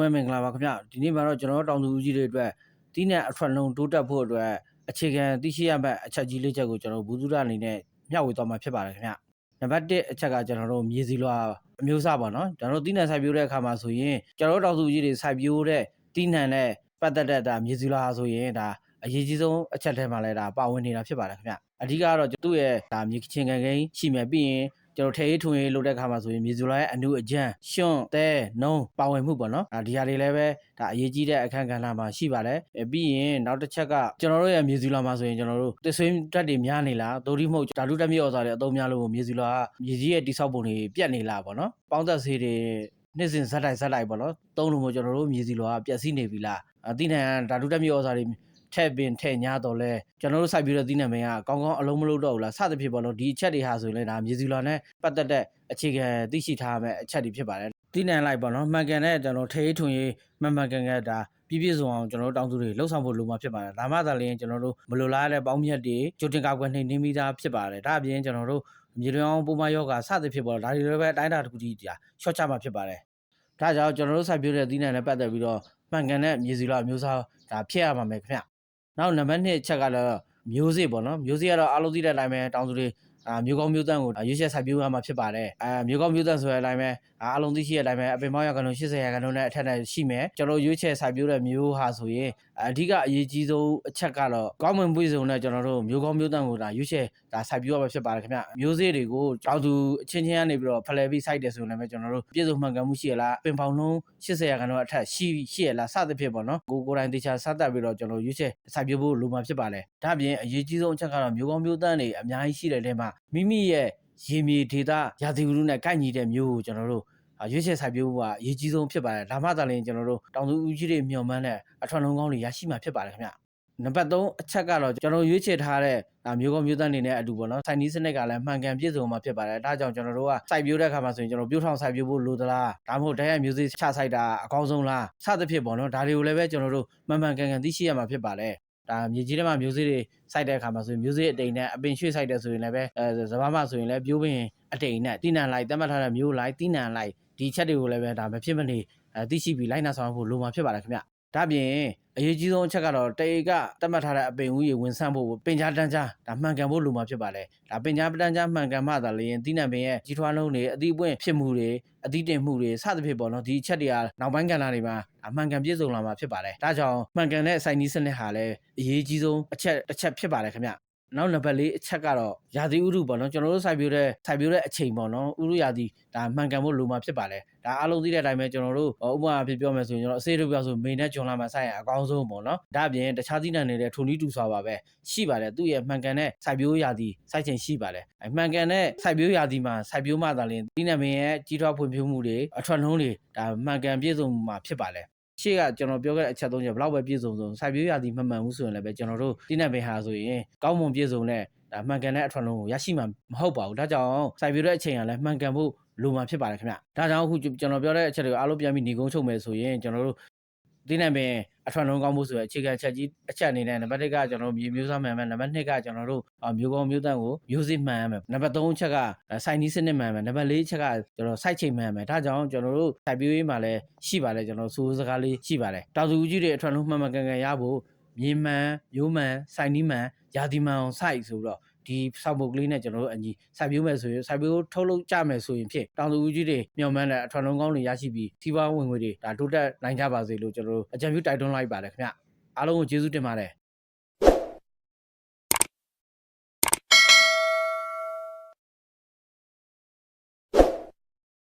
လုံးပဲမင်္ဂလာပါခင်ဗျဒီနေ့မှာတော့ကျွန်တော်တို့တောင်သူဦးကြီးတွေအတွက်တီးနှံအထွက်လုံးတိုးတက်ဖို့အတွက်အခြေခံသိရှိရမယ့်အချက်ကြီးလေးချက်ကိုကျွန်တော်တို့ဘူးသူရအနေနဲ့မျှဝေသွားမှာဖြစ်ပါတယ်ခင်ဗျနံပါတ်1အချက်ကကျွန်တော်တို့မြေစီလွာအမျိုးအစားပါနော်ကျွန်တော်တို့တီးနှံစိုက်ပျိုးတဲ့အခါမှာဆိုရင်ကျွန်တော်တို့တောင်သူဦးကြီးတွေစိုက်ပျိုးတဲ့တီးနှံနဲ့ပတ်သက်တဲ့ဒါမြေစီလွာဆိုရင်ဒါအရေးကြီးဆုံးအချက်ထဲမှာလည်းဒါပါဝင်နေတာဖြစ်ပါတယ်ခင်ဗျအဓိကကတော့သူ့ရဲ့ဒါမြေချင်းကန်ကိန်းရှိမယ်ပြီးရင် ကျွန်တော်ထေးထွင်ရေးလုပ်တဲ့ခါမှာဆိုရင်မြေဇူလာရဲ့အနုအကျန်းရှွန့်တဲနုံပါဝင်မှုပေါ့နော်ဒါဒီဟာတွေလည်းပဲဒါအရေးကြီးတဲ့အခန်းကဏ္ဍမှာရှိပါတယ်အဲပြီးရင်နောက်တစ်ချက်ကကျွန်တော်တို့ရဲ့မြေဇူလာမှာဆိုရင်ကျွန်တော်တို့တဆွေးတက်တွေများနေလားဒိုဒီမဟုတ်ဓာတုတက်မြေဩဇာတွေအသုံးများလို့မြေဇူလာကမြေကြီးရဲ့တိဆောက်ပုံတွေပြတ်နေလားပေါ့နော်ပေါင်းသက်ဆေးတွေနှစ်စဉ်ဇက်တိုက်ဇက်တိုက်ပေါ့နော်သုံးလို့မို့ကျွန်တော်တို့မြေစီလွာကပျက်စီးနေပြီလားအသိဉာဏ်ဓာတုတက်မြေဩဇာတွေ ထည့်ပင်ထည့်ညာတော့လဲကျွန်တော်တို့စိုက်ပြီးတော့သိနေမင်းကကောင်းကောင်းအလုံးမလုံးတော့ဘူးလားစသဖြင့်ပေါ့နော်ဒီအချက်တွေဟာဆိုရင်လည်းဒါမြေစီလွာနဲ့ပတ်သက်တဲ့အခြေခံသိရှိထားရမယ့်အချက်တွေဖြစ်ပါတယ်သိနေလိုက်ပေါ့နော်မှန်ကန်တဲ့ကျွန်တော်ထေးထွင်ရေးမှန်မှန်ကန်ကန်ဒါပြည့်ပြည့်စုံအောင်ကျွန်တော်တို့တောင်းသူတွေလှုပ်ဆောင်ဖို့လိုမှာဖြစ်ပါတယ်ဒါမှသာလျှင်ကျွန်တော်တို့မလိုလားတဲ့ပေါင်းမြတ်တွေကြိုတင်ကာကွယ်နှိမ်နင်းမိသားဖြစ်ပါတယ်ဒါအပြင်ကျွန်တော်တို့မြေလွန်အောင်ပုံမယောဂစသဖြင့်ပေါ့ဒါတွေလည်းပဲအတိုင်းအတာတစ်ခုကြီးဒါရှော့ချမှာဖြစ်ပါတယ်ဒါကြောင့်ကျွန်တော်တို့စိုက်ပျိုးတဲ့သီးနှံနဲ့ပတ်သက်ပြီးတော့မှန်ကန်တဲ့မြေစီလွအမျိုးအစားဒါဖြစ်ရမှာမယ်ခင်ဗျ။ နောက်နံပါတ်2ချက်ကတော့မျိုးစေ့ပေါ့နော်မျိုးစေ့ကတော့အားလုံးသိတဲ့အတိုင်းပဲတောင်သူတွေအာမျိုးကောင်းမျိုးတန့်ကိုရွေးချယ်စိုက်ပျိုးရမှာဖြစ်ပါတယ်။အာမျိုးကောင်းမျိုးတန့်ဆိုတဲ့အတိုင်းပဲအားလုံးသိရှိတဲ့အတိုင်းပဲအပင်ပေါင်းရကန်လုံး80ရာခိုင်နှုန်းနဲ့အထက်နဲ့ရှိမယ်။ကျွန်တော်ရွေးချယ်စိုက်ပျိုးတဲ့မျိုးဟာဆိုရင်အဓိကအရေးကြီးဆုံးအချက်ကတော့ကောင်းမွန်ပွင့်စုံနဲ့ကျွန်တော်တို့မျိုးကောင်းမျိုးတန့်ကိုဒါရွေးချယ်ဒါစိုက်ပျိုးရမှာဖြစ်ပါတယ်ခင်ဗျ။မျိုးစေ့တွေကိုတောင်သူအချင်းချင်းကနေပြီးတော့ဖလှယ်ပြီးစိုက်တယ်ဆိုရင်လည်းကျွန်တော်တို့ပြည့်စုံမှန်ကန်မှုရှိရလားအပင်ပေါင်းလုံး80ရာခိုင်နှုန်းအထက်ရှိရှိရလားစသဖြင့်ပေါ့နော်ကိုကိုယ်တိုင်တေချာစတက်ပြီးတော့ကျွန်တော်ရွေးချယ်စိုက်ပျိုးဖို့လိုမှာဖြစ်ပါတယ်ဒါ့အပြင်အရေးကြီးဆုံးအချက်ကတော့မျိုးကောင်းမျိုးတန့်တွေအများကြီးရှိတဲ့ထဲမှာမိမိရဲ့ ရေမြေဒေသရာသီဥတုနဲ့ကိုက်ညီတဲ့မျိုးကိုကျွန်တော်တို့အာရွေးချယ်စိုက်ပျိုးဖို့ကအရေးကြီးဆုံးဖြစ်ပါတယ်ဒါမှသာလျှင်ကျွန်တော်တို့တောင်သူဦးကြီးတွေမျှော်မှန်းတဲ့အထွတ်လုံးကောင်းတွေရရှိမှာဖြစ်ပါတယ်ခင်ဗျနံပါတ်3အချက်ကတော့ကျွန်တော်ရွေးချယ်ထားတဲ့ဒါမျိုးကောင်းမျိုးတန်းနေတဲ့အတူပေါ့နော်စိုက်နီးစနစ်ကလည်းမှန်ကန်ပြည့်စုံမှာဖြစ်ပါတယ်ဒါကြောင့်ကျွန်တော်တို့ကစိုက်ပျိုးတဲ့အခါမှာဆိုရင်ကျွန်တော်ပြုထောင်စိုက်ပျိုးဖို့လိုသလားဒါမှမဟုတ်ဓာတ်ရိုက်မျိုးစေ့ချစိုက်တာအကောင်းဆုံးလားစသဖြင့်ပေါ့နော်ဒါတွေကိုလည်းပဲကျွန်တော်တို့မှန်မှန်ကန်ကန်သိရှိရမှာဖြစ်ပါတယ် ဒါမြေကြီးထဲမှာမျိုးစေ့တွေစိုက်တဲ့အခါမှာဆိုရင်မျိုးစေ့အတိမ်နဲ့အပင်ရွှေ့စိုက်တဲ့ဆိုရင်လည်းပဲအဲစဘာမှဆိုရင်လည်းပြိုးပင်အတိမ်နဲ့တိနံလိုက်တတ်မှတ်ထားတဲ့မျိုးလိုက်တိနံလိုက်ဒီချက်တွေကိုလည်းပဲဒါမဖြစ်မနေအဲသိရှိပြီးလိုက်နာဆောင်ဖို့လိုမှာဖြစ်ပါတယ်ခင်ဗျ ဒါပြင်အရေးကြီးဆုံးအချက်ကတော့တေကတတ်မှတ်ထားတဲ့အပင်ဥယျာဉ်ဝင်ဆန့်ဖို့ပင်ကြားတန်းကြားဒါမှန်ကန်ဖို့လိုမှာဖြစ်ပါတယ်ဒါပင်ကြားတန်းကြားမှန်ကန်မှသာလျှင်တိနံပင်ရဲ့ကြီးထွားလုံးတွေအသီးပွင့်ဖြစ်မှုတွေအသီးတင်မှုတွေစသဖြင့်ပေါ့နော်ဒီအချက်တွေကနောက်ပိုင်းကဏ္ဍတွေမှာအမှန်ကန်ပြည့်စုံလာမှာဖြစ်ပါတယ်ဒါကြောင့်မှန်ကန်တဲ့စိုက်နီးစနစ်ဟာလည်းအရေးကြီးဆုံးအချက်တစ်ချက်ဖြစ်ပါတယ်ခင်ဗျ နောက်နံပါတ်၄အချက်ကတော့ယာတိဥရုပေါ့နော်ကျွန်တော်တို့စိုက်ပျိုးတဲ့စိုက်ပျိုးတဲ့အချိန်ပေါ့နော်ဥရုယာတိဒါမှန်ကန်ဖို့လိုမှာဖြစ်ပါတယ်ဒါအားလုံးသိတဲ့အတိုင်းပဲကျွန်တော်တို့ဥပမာအဖြစ်ပြောမယ်ဆိုရင်ကျွန်တော်အစေတို့ပြောဆိုမေနဲ့ဂျွန်လာမှာစိုက်ရအကောင်းဆုံးပေါ့နော်ဒါအပြင်တခြားသီးနှံတွေလည်းထုံနီးတူစွာပါပဲရှိပါတယ်သူ့ရဲ့မှန်ကန်တဲ့စိုက်ပျိုးယာတိစိုက်ချိန်ရှိပါတယ်အမှန်ကန်တဲ့စိုက်ပျိုးယာတိမှာစိုက်ပျိုးမှသာလျှင်သီးနှံပင်ရဲ့ကြီးထွားဖွံ့ဖြိုးမှုတွေအထွက်နှုန်းတွေဒါမှန်ကန်ပြည့်စုံမှာဖြစ်ပါတယ် ရှေ့ကကျွန်တော်ပြောခဲ့တဲ့အချက်သုံးချက်ဘယ်လောက်ပဲပြည့်စုံစုံစိုက်ပျိုးရာသီမှန်မှန်မှုဆိုရင်လည်းပဲကျွန်တော်တို့တိနက်ပင်ဟာဆိုရင်ကောင်းမွန်ပြည့်စုံတဲ့ဒါမှန်ကန်တဲ့အထွန်းလုံးကိုရရှိမှာမဟုတ်ပါဘူးဒါကြောင့်စိုက်ပျိုးတဲ့အချိန်ကလည်းမှန်ကန်ဖို့လိုမှာဖြစ်ပါတယ်ခင်ဗျဒါကြောင့်အခုကျွန်တော်ပြောတဲ့အချက်တွေကိုအားလုံးပြန်ပြီးညီကုန်းချုပ်မယ်ဆိုရင်ကျွန်တော်တို့ တိနက်ပင်အထွန်းလုံးကောင်းဖို့ဆိုရအခြေခံချက်ကြီးအချက်အနေနဲ့နံပါတ်1ကကျွန်တော်တို့မြေမျိုးစားမှန်မယ်နံပါတ်2ကကျွန်တော်တို့မျိုးကောင်းမျိုးတန့်ကိုမျိုးစစ်မှန်ရမယ်နံပါတ်3အချက်ကစိုက်နီးစနစ်မှန်မယ်နံပါတ်4အချက်ကကျွန်တော်စိုက်ချိန်မှန်မယ်ဒါကြောင့်ကျွန်တော်တို့စိုက်ပျိုးရေးမှာလည်းရှိပါတယ်ကျွန်တော်စိုးစကားလေးရှိပါတယ်တောင်သူကြီးတွေအထွန်းလုံးမှန်မှန်ကန်ကန်ရဖို့မြေမှန်မျိုးမှန်စိုက်နီးမှန်ယာဒီမှန်အောင်စိုက်ဆိုတော့ ဒီစောက်ပုတ်ကလေးနဲ့ကျွန်တော်တို့အညီစိုက်ပျိုးမယ်ဆိုရင်စိုက်ပျိုးထုတ်လုပ်ကြမယ်ဆိုရင်ဖြစ်တောင်သူဦးကြီးတွေမျှော်မှန်းတဲ့အထွန်းလုံးကောင်းတွေရရှိပြီးစီးပွားဝင်ငွေတွေဒါတိုးတက်နိုင်ကြပါစေလို့ကျွန်တော်တို့အကြံပြုတိုက်တွန်းလိုက်ပါတယ်ခင်ဗျအားလုံးကိုကျေးဇူးတင်ပါတယ်